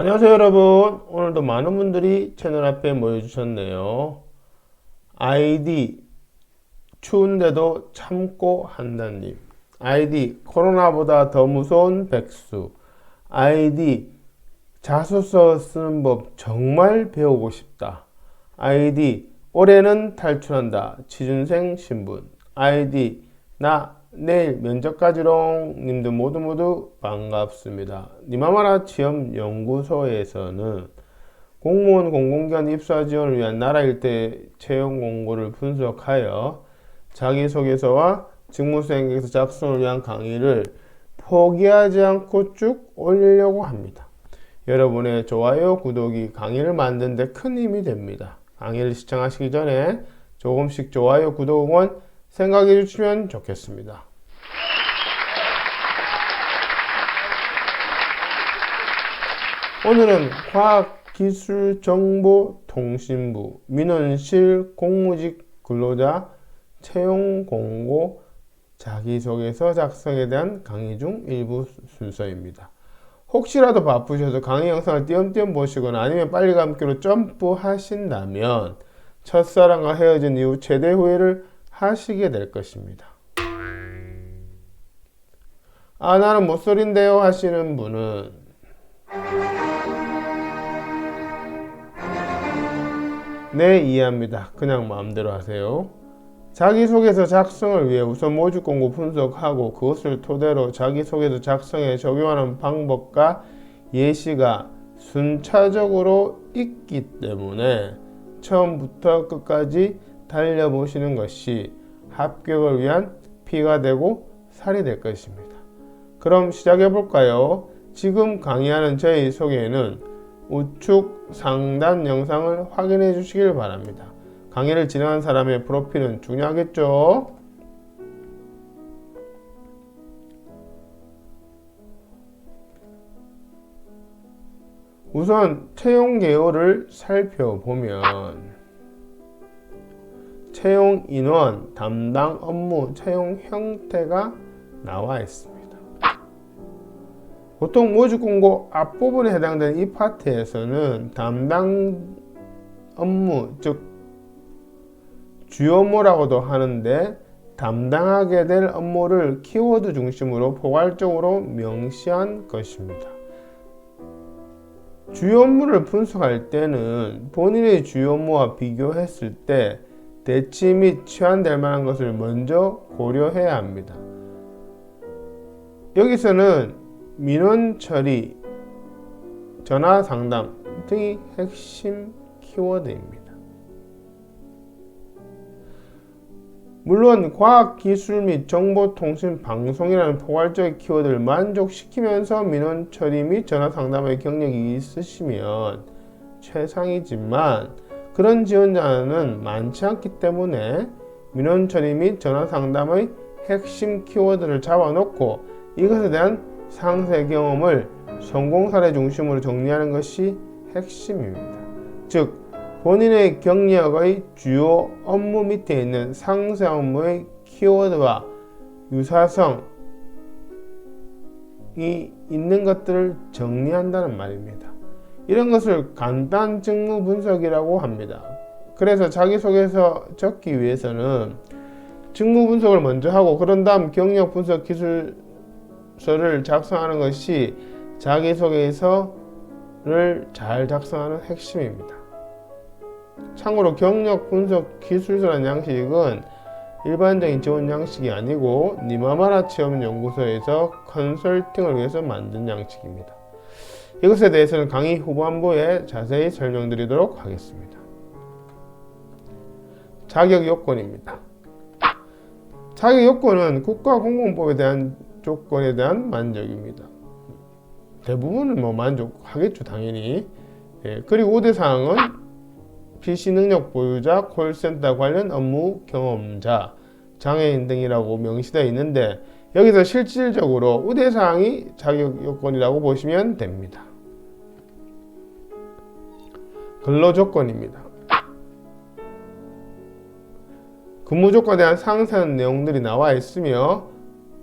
안녕하세요 여러분. 오늘도 많은 분들이 채널 앞에 모여주셨네요. 아이디 추운데도 참고 한다님. 아이디 코로나보다 더 무서운 백수. 아이디 자소서 쓰는 법 정말 배우고 싶다. 아이디 올해는 탈출한다. 취준생 신분. 아이디 나 내일 면접까지롱 님들 모두 모두 반갑습니다. 니마마라 취업연구소에서는 공무원 공공기관 입사 지원을 위한 나라 일대 채용 공고를 분석하여 자기소개서와 직무수행에서 작성을 위한 강의를 포기하지 않고 쭉 올리려고 합니다. 여러분의 좋아요, 구독이 강의를 만드는 데 큰 힘이 됩니다. 강의를 시청하시기 전에 조금씩 좋아요, 구독, 은 생각해 주시면 좋겠습니다. 오늘은 과학기술정보통신부 민원실 공무직 근로자 채용 공고 자기소개서 작성에 대한 강의 중 일부 순서입니다. 혹시라도 바쁘셔서 강의 영상을 띄엄띄엄 보시거나 아니면 빨리 감기로 점프 하신다면 첫사랑과 헤어진 이후 최대 후회를 하시게 될 것입니다. 아, 나는 못소린데요 하시는 분은 네, 이해합니다. 그냥 마음대로 하세요. 자기소개서 작성을 위해 우선 모집 공고 분석하고 그것을 토대로 자기소개서 작성에 적용하는 방법과 예시가 순차적으로 있기 때문에 처음부터 끝까지 달려보시는 것이 합격을 위한 피가 되고 살이 될 것입니다. 그럼 시작해 볼까요? 지금 강의하는 저희 소개에는 우측 상단 영상을 확인해 주시길 바랍니다. 강의를 진행한 사람의 프로필은 중요하겠죠? 우선 채용 개요를 살펴보면 채용 인원, 담당 업무, 채용 형태가 나와 있습니다. 보통 모집 공고 앞부분에 해당되는 이 파트에서는 담당 업무, 즉 주요 모라고도 하는데 담당하게 될 업무를 키워드 중심으로 포괄적으로 명시한 것입니다. 주요 업무를 분석할 때는 본인의 주요 업무와 비교했을 때 대치 및 취한될 만한 것을 먼저 고려해야 합니다. 여기서는 민원 처리, 전화 상담 등이 핵심 키워드입니다. 물론 과학 기술 및 정보통신 방송이라는 포괄적 키워드를 만족시키면서 민원 처리 및 전화 상담의 경력이 있으시면 최상이지만 그런 지원자는 많지 않기 때문에 민원 처리 및 전화 상담의 핵심 키워드를 잡아놓고 이것에 대한 상세 경험을 성공 사례 중심으로 정리하는 것이 핵심입니다. 즉, 본인의 경력의 주요 업무 밑에 있는 상세 업무의 키워드와 유사성이 있는 것들을 정리한다는 말입니다. 이런 것을 간단 직무 분석이라고 합니다. 그래서 자기소개서 적기 위해서는 직무 분석을 먼저 하고 그런 다음 경력 분석 기술서를 작성하는 것이 자기소개서를 잘 작성하는 핵심입니다. 참고로 경력 분석 기술서라는 양식은 일반적인 지원 양식이 아니고 니마마라 체험 연구소에서 컨설팅을 위해서 만든 양식입니다. 이것에 대해서는 강의 후반부에 자세히 설명드리도록 하겠습니다. 자격 요건입니다. 자격 요건은 국가공무원법에 대한 조건에 대한 만족입니다. 대부분은 뭐 만족하겠죠, 당연히. 예, 그리고 우대 사항은 PC 능력 보유자, 콜센터 관련 업무 경험자, 장애인 등이라고 명시되어 있는데 여기서 실질적으로 우대 사항이 자격 요건이라고 보시면 됩니다. 근로조건입니다. 근무조건에 대한 상세한 내용들이 나와 있으며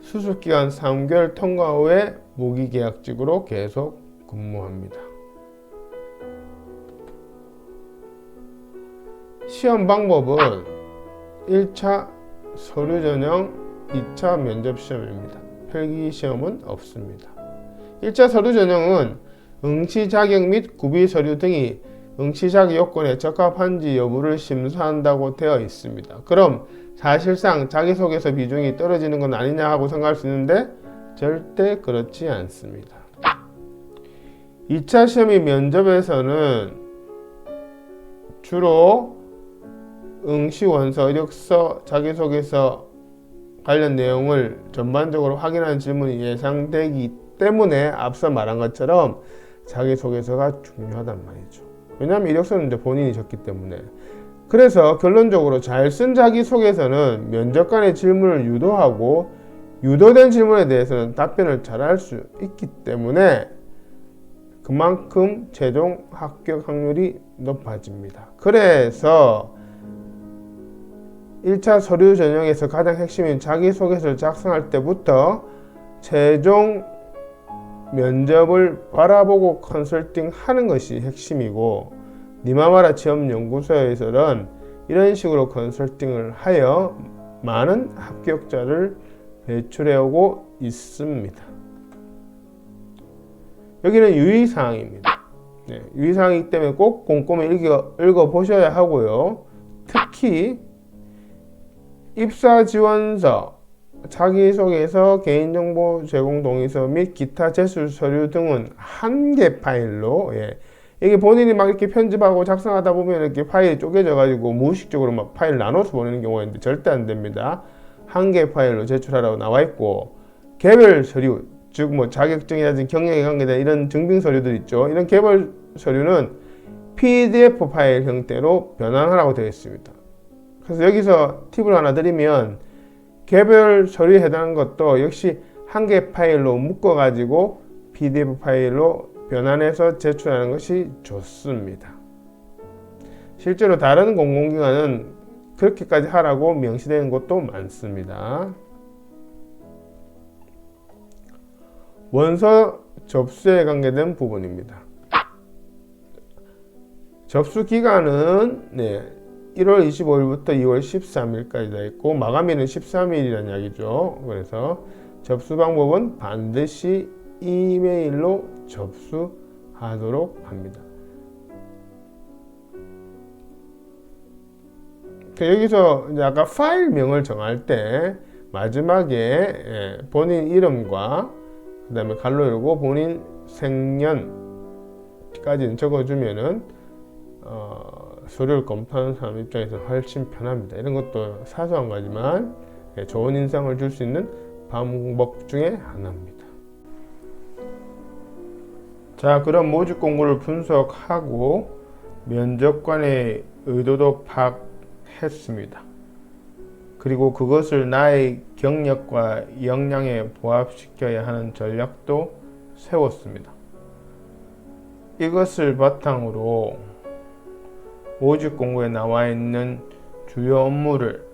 수습기간 3개월 통과 후에 모기계약직으로 계속 근무합니다. 시험 방법은 1차 서류 전형, 2차 면접 시험입니다. 필기 시험은 없습니다. 1차 서류 전형은 응시 자격 및 구비 서류 등이 응시 자격 요건에 적합한지 여부를 심사한다고 되어 있습니다. 그럼 사실상 자기소개서 비중이 떨어지는 건 아니냐 하고 생각할 수 있는데 절대 그렇지 않습니다. 2차 시험이 면접에서는 주로 응시 원서, 이력서, 자기소개서 관련 내용을 전반적으로 확인하는 질문이 예상되기 때문에 앞서 말한 것처럼 자기소개서가 중요하단 말이죠. 왜냐하면 이력서는 이제 본인이 적기 때문에. 그래서 결론적으로 잘 쓴 자기소개서는 면접관의 질문을 유도하고 유도된 질문에 대해서는 답변을 잘 할 수 있기 때문에 그만큼 최종 합격 확률이 높아집니다. 그래서 1차 서류 전형에서 가장 핵심인 자기소개서를 작성할 때부터 최종 면접을 바라보고 컨설팅 하는 것이 핵심이고 니마마라 취업연구소에서는 이런 식으로 컨설팅을 하여 많은 합격자를 배출해오고 있습니다. 여기는 유의사항입니다. 네, 유의사항이기 때문에 꼭 꼼꼼히 읽어, 읽어보셔야 하고요. 특히 입사 지원서, 자기소개서, 개인정보 제공 동의서 및 기타 제출 서류 등은 한 개 파일로 예. 이게 본인이 막 이렇게 편집하고 작성하다 보면 이렇게 파일이 쪼개져 가지고 무의식적으로 막 파일 나눠서 보내는 경우가 있는데 절대 안 됩니다. 한 개 파일로 제출하라고 나와 있고 개별 서류 즉 뭐 자격증이라든지 경력에 관계된 이런 증빙 서류들 있죠. 이런 개별 서류는 PDF 파일 형태로 변환하라고 되어 있습니다. 그래서 여기서 팁을 하나 드리면 개별 서류에 해당하는 것도 역시 한 개 파일로 묶어 가지고 PDF 파일로 변환해서 제출하는 것이 좋습니다. 실제로 다른 공공기관은 그렇게까지 하라고 명시되는 곳도 많습니다. 원서 접수에 관계된 부분입니다. 접수 기간은 네, 1월 25일부터 2월 13일까지 돼 있고 마감일은 13일이라는 이야기죠. 그래서 접수 방법은 반드시 이메일로 접수하도록 합니다. 그 여기서 아까 파일명을 정할 때 마지막에 예, 본인 이름과 그 다음에 갈로 열고 본인 생년까지 적어주면은 어, 서류를 검토하는 사람 입장에서 훨씬 편합니다. 이런 것도 사소한 거지만 예, 좋은 인상을 줄 수 있는 방법 중에 하나입니다. 자, 그럼 모집 공고를 분석하고 면접관의 의도도 파악했습니다. 그리고 그것을 나의 경력과 역량에 부합시켜야 하는 전략도 세웠습니다. 이것을 바탕으로 모집 공고에 나와 있는 주요 업무를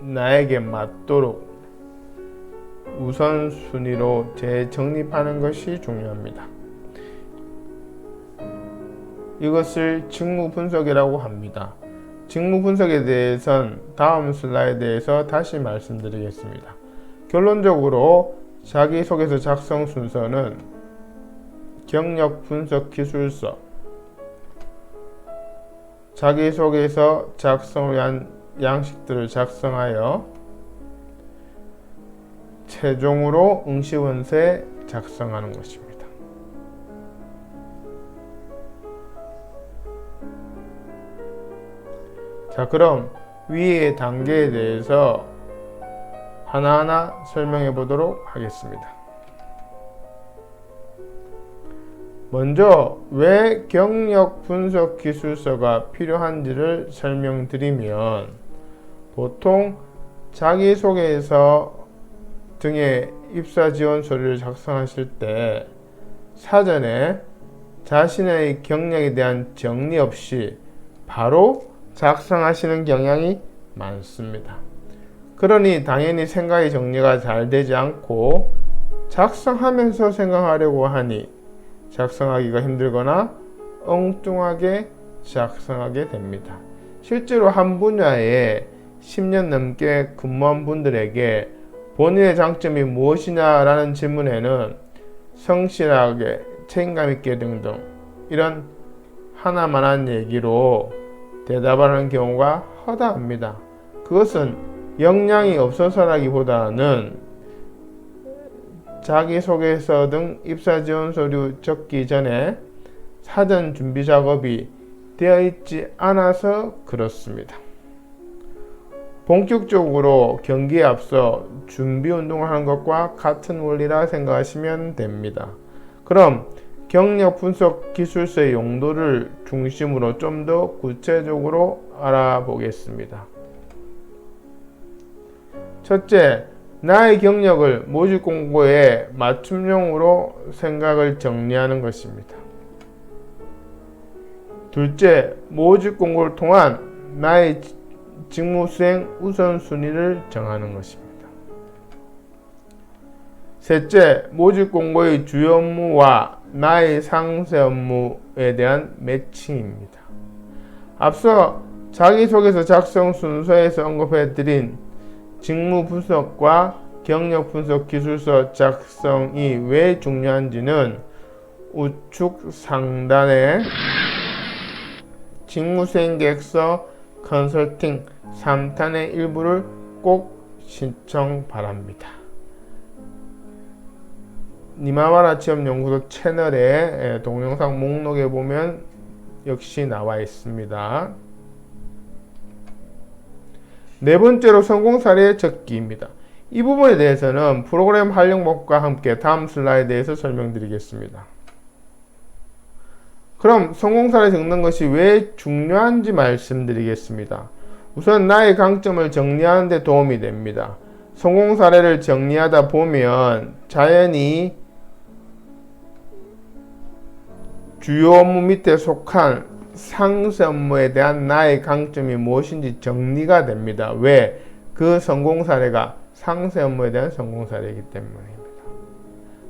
나에게 맞도록 우선순위로 재정립하는 것이 중요합니다. 이것을 직무 분석이라고 합니다. 직무 분석에 대해선 다음 슬라이드에서 다시 말씀드리겠습니다. 결론적으로 자기소개서 작성 순서는 경력 분석 기술서, 자기소개서 작성을 위한 양식들을 작성하여 최종으로 응시원서에 작성하는 것입니다. 자, 그럼 위의 단계에 대해서 하나하나 설명해 보도록 하겠습니다. 먼저 왜 경력 분석 기술서가 필요한지를 설명드리면 보통 자기소개서 등의 입사 지원 서류를 작성하실 때 사전에 자신의 경력에 대한 정리 없이 바로 작성하시는 경향이 많습니다. 그러니 당연히 생각의 정리가 잘 되지 않고 작성하면서 생각하려고 하니 작성하기가 힘들거나 엉뚱하게 작성하게 됩니다. 실제로 한 분야에 10년 넘게 근무한 분들에게 본인의 장점이 무엇이냐 라는 질문에는 성실하게 책임감 있게 등등 이런 하나만한 얘기로 대답하는 경우가 허다합니다. 그것은 역량이 없어서라기보다는 자기소개서 등 입사 지원 서류 적기 전에 사전 준비 작업이 되어 있지 않아서 그렇습니다. 본격적으로 경기에 앞서 준비 운동을 하는 것과 같은 원리라 생각하시면 됩니다. 그럼 경력 분석 기술서의 용도를 중심으로 좀 더 구체적으로 알아보겠습니다. 첫째, 나의 경력을 모집 공고에 맞춤형으로 생각을 정리하는 것입니다. 둘째, 모집 공고를 통한 나의 직무 수행 우선순위를 정하는 것입니다. 셋째, 모집 공고의 주요 업무와 나의 상세 업무에 대한 매칭입니다. 앞서 자기소개서 작성 순서에서 언급해드린 직무 분석과 경력 분석 기술서 작성이 왜 중요한지는 우측 상단에 직무수행 계획서 컨설팅 3탄의 일부를 꼭 신청 바랍니다. 니마와라 취업연구소 채널의 동영상 목록에 보면 역시 나와 있습니다. 네 번째로 성공 사례 적기입니다. 이 부분에 대해서는 프로그램 활용법과 함께 다음 슬라이드에서 설명드리겠습니다. 그럼 성공 사례 적는 것이 왜 중요한지 말씀드리겠습니다. 우선 나의 강점을 정리하는 데 도움이 됩니다. 성공 사례를 정리하다 보면 자연히 주요 업무 밑에 속한 상세 업무에 대한 나의 강점이 무엇인지 정리가 됩니다. 왜? 그 성공 사례가 상세 업무에 대한 성공 사례이기 때문입니다.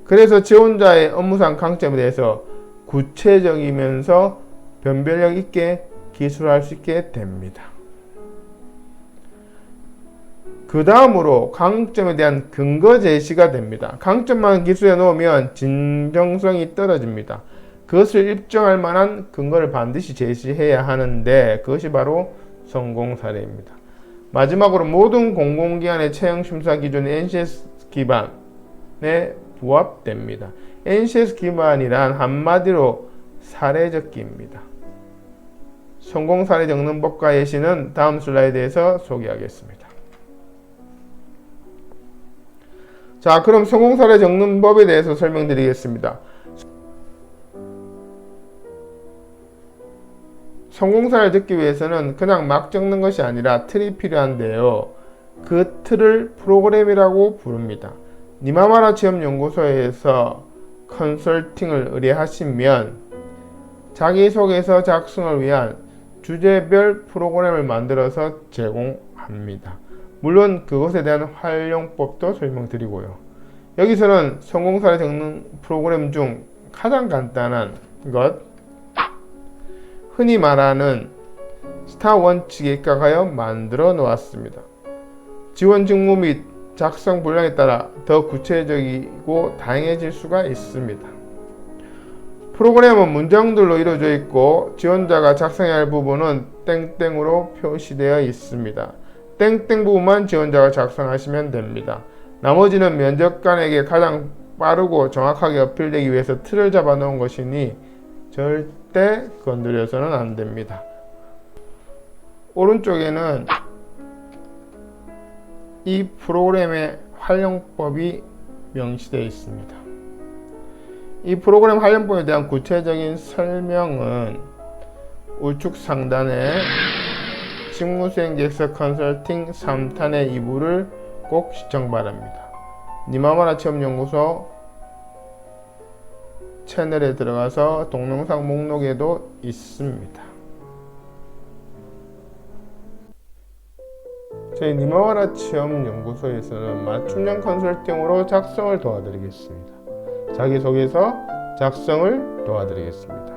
그래서 지원자의 업무상 강점에 대해서 구체적이면서 변별력 있게 기술할 수 있게 됩니다. 그 다음으로 강점에 대한 근거 제시가 됩니다. 강점만 기술에 놓으면 진정성이 떨어집니다. 그것을 입증할 만한 근거를 반드시 제시해야 하는데 그것이 바로 성공 사례입니다. 마지막으로 모든 공공기관의 채용 심사 기준 NCS 기반에 부합됩니다. NCS 기반이란 한마디로 사례 적기입니다. 성공 사례 적는 법과 예시는 다음 슬라이드에서 소개하겠습니다. 자, 그럼 성공 사례 적는 법에 대해서 설명드리겠습니다. 성공사를 듣기 위해서는 그냥 막 적는 것이 아니라 틀이 필요한데요. 그 틀을 프로그램이라고 부릅니다. 니마마라 취업연구소에서 컨설팅을 의뢰하시면 자기소개서 작성을 위한 주제별 프로그램을 만들어서 제공합니다. 물론 그것에 대한 활용법도 설명드리고요. 여기서는 성공사를 적는 프로그램 중 가장 간단한 것 흔히 말하는 스타 원칙에 입각하여 만들어 놓았습니다. 지원 직무 및 작성 분량에 따라 더 구체적이고 다양해질 수가 있습니다. 프로그램은 문장들로 이루어져 있고 지원자가 작성해야 할 부분은 땡땡으로 표시되어 있습니다. 땡땡 부분만 지원자가 작성하시면 됩니다. 나머지는 면접관에게 가장 빠르고 정확하게 어필되기 위해서 틀을 잡아 놓은 것이니 절 대 건드려서는 안 됩니다. 오른쪽에는 이 프로그램의 활용법이 명시되어 있습니다. 이 프로그램 활용법에 대한 구체적인 설명은 우측 상단에 직무수행 계획서 컨설팅 3탄의 2부를 꼭 시청 바랍니다. 니마마라 체험연구소 채널에 들어가서 동영상 목록에도 있습니다. 저희 니마와라 체험 연구소에서는 맞춤형 컨설팅으로 작성을 도와드리겠습니다. 자기소개서 작성을 도와드리겠습니다.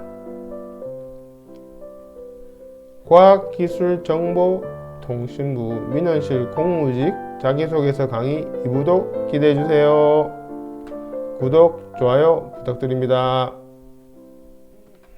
과학기술정보통신부 민원실 공무직 자기소개서 강의 2부도 기대해주세요. 구독, 좋아요 부탁드립니다.